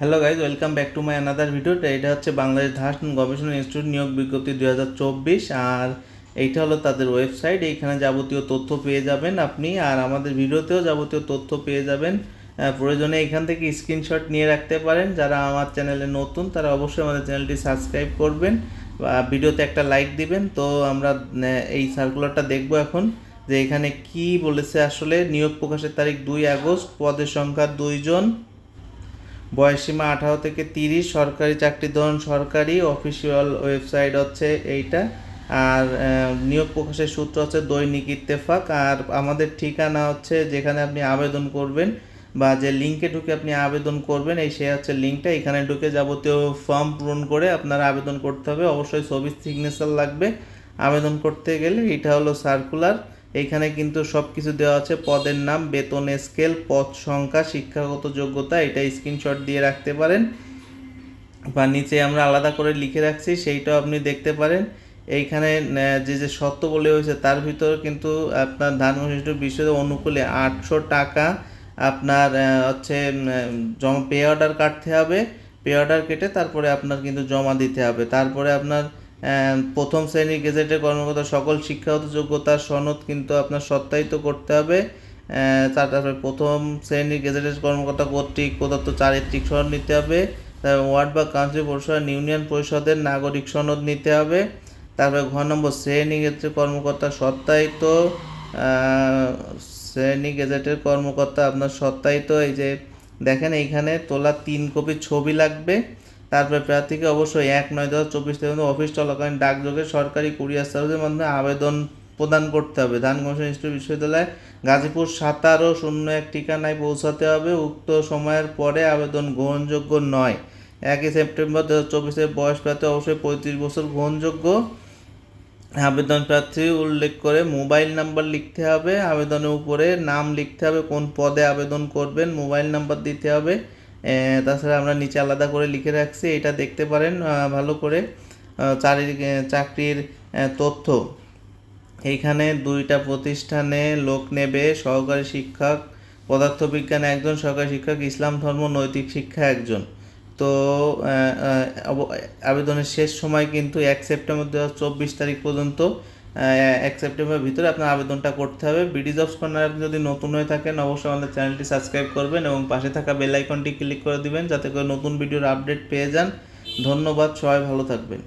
Hello guys welcome back to my another video এটা হচ্ছে বাংলাদেশ ধাস গবেষণা ইনস্টিটিউট নিয়োগ বিজ্ঞপ্তি দু হাজার চব্বিশ। আর এইটা হলো তাদের ওয়েবসাইট, এইখানে যাবতীয় তথ্য পেয়ে যাবেন আপনি। আর আমাদের ভিডিওতেও যাবতীয় তথ্য পেয়ে যাবেন। প্রয়োজনে এখান থেকে স্ক্রিনশট নিয়ে রাখতে পারেন। যারা আমার চ্যানেলে নতুন, তারা অবশ্যই আমাদের চ্যানেলটি সাবস্ক্রাইব করবেন। বা ভিডিওতে একটা লাইক দিবেন। তো আমরা এই সার্কুলারটা দেখব এখন যে এখানে কি বলেছে। আসলে নিয়োগ প্রকাশের তারিখ দুই আগস্ট, পদের সংখ্যা দুইজন। বয়সীমা আঠারো থেকে তিরিশ, সরকারি চাকরি ধরন সরকারি অফিসিয়াল ওয়েবসাইট হচ্ছে এইটা। আর নিয়োগ প্রকাশের সূত্র হচ্ছে দৈনিক ইত্তেফাক। আর আমাদের ঠিকানা হচ্ছে যেখানে আপনি আবেদন করবেন বা যে লিঙ্কে ঢুকে আপনি আবেদন করবেন, এই সে হচ্ছে লিঙ্কটা এখানে ঢুকে যাবতীয় ফর্ম পূরণ করে আপনার আবেদন করতে হবে। অবশ্যই ছবির সিগনেচার লাগবে। আবেদন করতে গেলে এটা হলো সার্কুলার এইখানে কিন্তু সব কিছু দেওয়া আছে। পদের নাম, বেতন, স্কেল, পদ সংখ্যা, শিক্ষাগত যোগ্যতা, এটা স্ক্রিনশট দিয়ে রাখতে পারেন। বা নিচে আমরা আলাদা করে লিখে রাখছি, সেইটাও আপনি দেখতে পারেন। এইখানে যে যে শর্ত বলে হয়েছে, তার ভিতরে কিন্তু আপনার ধানমন্ডি বিষয়ে অনুকূলে আটশো টাকা আপনার হচ্ছে জমা পে অর্ডার কাটতে হবে। পে অর্ডার কেটে তারপরে আপনার কিন্তু জমা দিতে হবে। তারপরে আপনার প্রথম শ্রেণির গেজেটের কর্মকর্তা, সকল শিক্ষাগত যোগ্যতার সনদ কিন্তু আপনার সত্যায়িত করতে হবে। তার- তারপরে প্রথম শ্রেণির গেজেটের কর্মকর্তা কর্তৃক প্রদত্ত চারিত্রিক সনদ নিতে হবে। তারপরে ওয়ার্ড বা কাউন্সিল পরিষদ ইউনিয়ন পরিষদের নাগরিক সনদ নিতে হবে। তারপরে ঘ নম্বর শ্রেণি গেজেটের কর্মকর্তা সত্যায়িত। শ্রেণি গেজেটের কর্মকর্তা আপনার সত্যায়িত। এই যে দেখেন এইখানে তোলা তিন কপি ছবি লাগবে। তারপরে প্রার্থীকে অবশ্যই এক নয় দু হাজার চব্বিশ থেকে অফিস চলাকালীন ডাকযোগে সরকারি কুরিয়ার সার্ভিসের মাধ্যমে আবেদন প্রদান করতে হবে। ধান গবেষণা ইনস্টিটিউট বিশ্ববিদ্যালয় গাজীপুর সাতারো শূন্য এক ঠিকানায় পৌঁছাতে হবে। উক্ত সময়ের পরে আবেদন গ্রহণযোগ্য নয়। একই সেপ্টেম্বর দু হাজার চব্বিশের বয়স প্রার্থী অবশ্যই পঁয়ত্রিশ বছর গ্রহণযোগ্য। আবেদন প্রার্থী উল্লেখ করে মোবাইল নাম্বার লিখতে হবে। আবেদনের উপরে নাম লিখতে হবে, কোন পদে আবেদন করবেন, মোবাইল নাম্বার দিতে হবে। তাছাড়া আমরা নিচে আলাদা করে লিখে রাখছি, এটা দেখতে পারেন ভালো করে। চারি চাকরির তথ্য। এইখানে দুইটা প্রতিষ্ঠানে লোক নেবে, সহকারী শিক্ষক, পদার্থবিজ্ঞান একজন, সহকারী শিক্ষক, ইসলাম ধর্ম, নৈতিক শিক্ষা একজন। তো আবেদনের শেষ সময় কিন্তু এক সেপ্টেম্বর দু হাজার চব্বিশ তারিখ পর্যন্ত এক সেপ্টেম্বরের ভিতরে আপনার আবেদনটা করতে হবে। বিডি জবস কর্নার যদি নতুন হয়ে থাকেন, অবশ্যই আমাদের চ্যানেলটি সাবস্ক্রাইব করবেন এবং পাশে থাকা বেল আইকনটি ক্লিক করে দিবেন, যাতে করে নতুন ভিডিওর আপডেট পেয়ে যান। ধন্যবাদ, সবাই ভালো থাকবেন।